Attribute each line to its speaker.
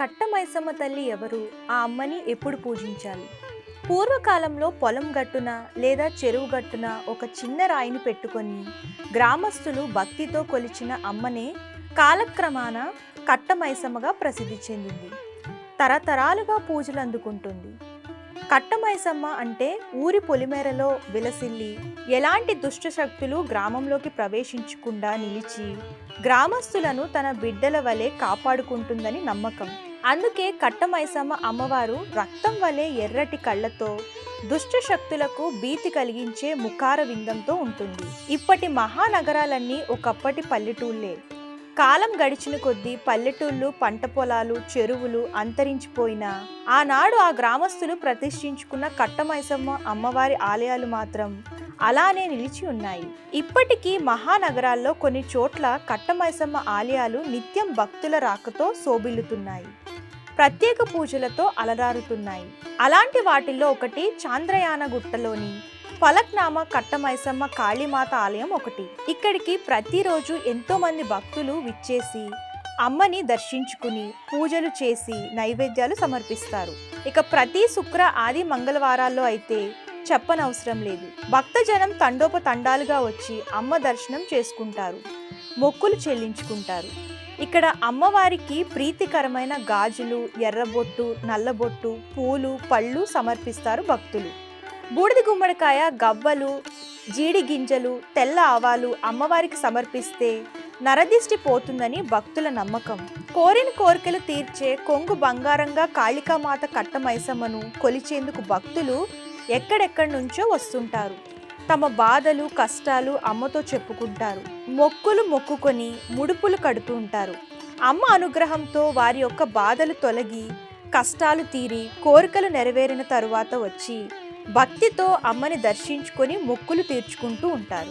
Speaker 1: కట్టమైసమ్మ తల్లి ఎవరు? ఆ అమ్మని ఎప్పుడు పూజించాలి? పూర్వకాలంలో పొలం గట్టున లేదా చెరువు గట్టున ఒక చిన్న రాయిని పెట్టుకొని గ్రామస్తులు భక్తితో కొలిచిన అమ్మనే కాలక్రమాన కట్టమైసమ్మగా ప్రసిద్ధి చెందింది. తరతరాలుగా పూజలు అందుకుంటుంది. కట్టమైసమ్మ అంటే ఊరి పొలిమేరలో విలసిల్లి ఎలాంటి దుష్ట శక్తులు గ్రామంలోకి ప్రవేశించకుండా నిలిచి గ్రామస్తులను తన బిడ్డల వలె కాపాడుకుంటుందని నమ్మకం. అందుకే కట్టమైసమ్మ అమ్మవారు రక్తం వలె ఎర్రటి కళ్ళతో దుష్ట శక్తులకు భీతి కలిగించే ముఖార విందంతో ఉంటుంది. ఇప్పటి మహానగరాలన్నీ ఒకప్పటి పల్లెటూళ్ళే. కాలం గడిచిన కొద్దీ పల్లెటూళ్ళు పంట పొలాలు చెరువులు అంతరించిపోయినా ఆనాడు ఆ గ్రామస్తులు ప్రతిష్ఠించుకున్న కట్టమైసమ్మ అమ్మవారి ఆలయాలు మాత్రం అలానే నిలిచి ఉన్నాయి. ఇప్పటికీ మహానగరాల్లో కొన్ని చోట్ల కట్టమైసమ్మ ఆలయాలు నిత్యం భక్తుల రాకతో శోభిల్లుతున్నాయి. ప్రత్యేక పూజలతో అలరారుతున్నాయి. అలాంటి వాటిల్లో ఒకటి చాంద్రయాన గుట్టలోని ఫలక్నామ కట్టమైసమ్మ కాళీమాత ఆలయం ఒకటి. ఇక్కడికి ప్రతిరోజు ఎంతోమంది భక్తులు విచ్చేసి అమ్మని దర్శించుకుని పూజలు చేసి నైవేద్యాలు సమర్పిస్తారు. ఇక ప్రతి శుక్ర ఆది మంగళవారాల్లో అయితే చెప్పనవసరం లేదు. భక్తజనం తండోపతండాలుగా వచ్చి అమ్మ దర్శనం చేసుకుంటారు. మొక్కులు చెల్లించుకుంటారు. ఇక్కడ అమ్మవారికి ప్రీతికరమైన గాజులు ఎర్రబొట్టు నల్లబొట్టు పూలు పళ్ళు సమర్పిస్తారు భక్తులు. బూడిద గుమ్మడికాయ గవ్వలు జీడి గింజలు తెల్ల ఆవాలు అమ్మవారికి సమర్పిస్తే నరదిష్టి పోతుందని భక్తుల నమ్మకం. కోరిన కోరికలు తీర్చే కొంగు బంగారంగా కాళికామాత కట్టమైసమ్మను కొలిచేందుకు భక్తులు ఎక్కడెక్కడి నుంచో వస్తుంటారు. తమ బాధలు కష్టాలు అమ్మతో చెప్పుకుంటారు. మొక్కులు మొక్కుకొని ముడుపులు కడుతూ ఉంటారు. అమ్మ అనుగ్రహంతో వారి యొక్క బాధలు తొలగి కష్టాలు తీరి కోరికలు నెరవేరిన తరువాత వచ్చి భక్తితో అమ్మని దర్శించుకొని మొక్కులు తీర్చుకుంటూ ఉంటారు.